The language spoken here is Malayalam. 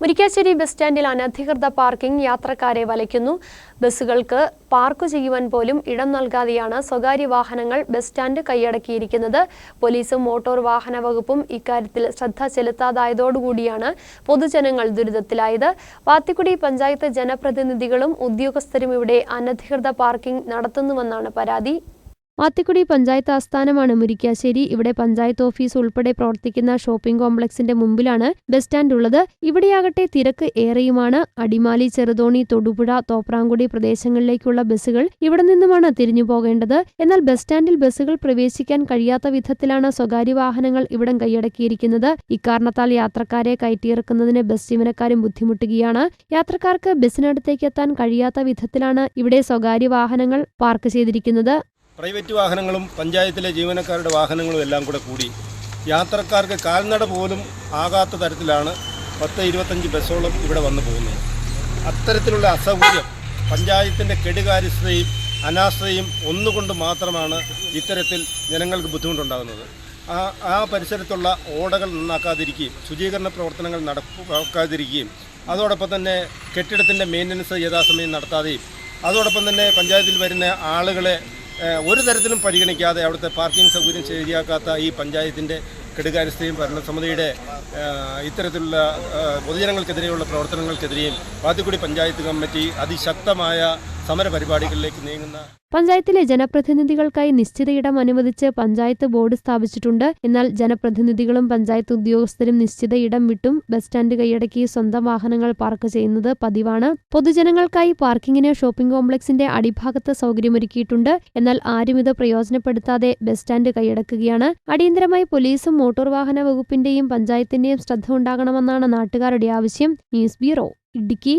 മുരിക്കാശ്ശേരി ബസ് സ്റ്റാൻഡിൽ അനധികൃത പാർക്കിംഗ് യാത്രക്കാരെ വലയ്ക്കുന്നു. ബസ്സുകൾക്ക് പാർക്ക് ചെയ്യുവാൻ പോലും ഇടം നൽകാതെയാണ് സ്വകാര്യ വാഹനങ്ങൾ ബസ് സ്റ്റാൻഡ് കൈയടക്കിയിരിക്കുന്നത്. പോലീസും മോട്ടോർ വാഹന വകുപ്പും ഇക്കാര്യത്തിൽ ശ്രദ്ധ ചെലുത്താതായതോടുകൂടിയാണ് പൊതുജനങ്ങൾ ദുരിതത്തിലായത്. വാത്തിക്കുടി പഞ്ചായത്ത് ജനപ്രതിനിധികളും ഉദ്യോഗസ്ഥരും ഇവിടെ അനധികൃത പാർക്കിംഗ് നടത്തുന്നുവെന്നാണ് പരാതി. മാത്തിക്കുടി പഞ്ചായത്ത് ആസ്ഥാനമാണ് മുരിക്കാശ്ശേരി. ഇവിടെ പഞ്ചായത്ത് ഓഫീസ് ഉൾപ്പെടെ പ്രവർത്തിക്കുന്ന ഷോപ്പിംഗ് കോംപ്ലക്സിന്റെ മുമ്പിലാണ് ബസ് സ്റ്റാൻഡ് ഉള്ളത്. ഇവിടെയാകട്ടെ തിരക്ക് ഏറെയുമാണ്. അടിമാലി ചെറുതോണി തൊടുപുഴ തോപ്രാങ്കുടി പ്രദേശങ്ങളിലേക്കുള്ള ബസ്സുകൾ ഇവിടെ നിന്നുമാണ് തിരിഞ്ഞു പോകേണ്ടത്. എന്നാൽ ബസ് സ്റ്റാൻഡിൽ ബസ്സുകൾ പ്രവേശിക്കാൻ കഴിയാത്ത വിധത്തിലാണ് സ്വകാര്യ വാഹനങ്ങൾ ഇവിടം കൈയടക്കിയിരിക്കുന്നത്. ഇക്കാരണത്താൽ യാത്രക്കാരെ കയറ്റിയിറക്കുന്നതിന് ബസ് ജീവനക്കാരും ബുദ്ധിമുട്ടുകയാണ്. യാത്രക്കാർക്ക് ബസ്സിനടുത്തേക്ക് എത്താൻ കഴിയാത്ത വിധത്തിലാണ് ഇവിടെ സ്വകാര്യ വാഹനങ്ങൾ പാർക്ക് ചെയ്തിരിക്കുന്നത്. പ്രൈവറ്റ് വാഹനങ്ങളും പഞ്ചായത്തിലെ ജീവനക്കാരുടെ വാഹനങ്ങളും എല്ലാം കൂടെ കൂടി യാത്രക്കാർക്ക് കാൽനട പോലും ആകാത്ത തരത്തിലാണ് പത്ത് ഇരുപത്തഞ്ച് ബസ്സോളം ഇവിടെ വന്നു പോകുന്നത്. അത്തരത്തിലുള്ള അസൗകര്യം പഞ്ചായത്തിന്റെ കെടുകാര്യസ്ഥതയും അനാസ്ഥയും ഒന്നുകൊണ്ട് മാത്രമാണ് ഇത്തരത്തിൽ ജനങ്ങൾക്ക് ബുദ്ധിമുട്ടുണ്ടാകുന്നത്. ആ ആ പരിസരത്തുള്ള ഓടകൾ നന്നാക്കാതിരിക്കുകയും ശുചീകരണ പ്രവർത്തനങ്ങൾ നടക്കാതിരിക്കുകയും അതോടൊപ്പം തന്നെ കെട്ടിടത്തിന്റെ മെയിന്റനൻസ് യഥാസമയം നടത്താതെയും അതോടൊപ്പം തന്നെ പഞ്ചായത്തിൽ വരുന്ന ആളുകളെ ഒരു തരത്തിലും പരിഗണിക്കാതെ അവിടുത്തെ പാർക്കിംഗ് സൗകര്യം ശരിയാക്കാത്ത ഈ പഞ്ചായത്തിന്റെ കെടുകാര്യസ്ഥയും ഭരണസമിതിയുടെ ഇത്തരത്തിലുള്ള പൊതുജനങ്ങൾക്കെതിരെയുള്ള പ്രവർത്തനങ്ങൾക്കെതിരെയും വാത്തിക്കുടി പഞ്ചായത്ത് കമ്മിറ്റി അതിശക്തമായ നീങ്ങുന്ന പഞ്ചായത്തിലെ ജനപ്രതിനിധികൾക്കായി നിശ്ചിത ഇടം അനുവദിച്ച് പഞ്ചായത്ത് ബോർഡ് സ്ഥാപിച്ചിട്ടുണ്ട്. എന്നാൽ ജനപ്രതിനിധികളും പഞ്ചായത്ത് ഉദ്യോഗസ്ഥരും നിശ്ചിത ഇടം വിട്ടും ബസ് സ്റ്റാൻഡ് കൈയടക്കി സ്വന്തം വാഹനങ്ങൾ പാർക്ക് ചെയ്യുന്നത് പതിവാണ്. പൊതുജനങ്ങൾക്കായി പാർക്കിങ്ങിന് ഷോപ്പിംഗ് കോംപ്ലക്സിന്റെ അടിഭാഗത്ത് സൗകര്യമൊരുക്കിയിട്ടുണ്ട്. എന്നാൽ ആരും ഇത് പ്രയോജനപ്പെടുത്താതെ ബസ് സ്റ്റാൻഡ് കൈയടക്കുകയാണ്. അടിയന്തരമായി പോലീസും മോട്ടോർ വാഹന വകുപ്പിന്റെയും പഞ്ചായത്തിന്റെയും ശ്രദ്ധ ഉണ്ടാകണമെന്നാണ് നാട്ടുകാരുടെ ആവശ്യം. News bureau Idukki.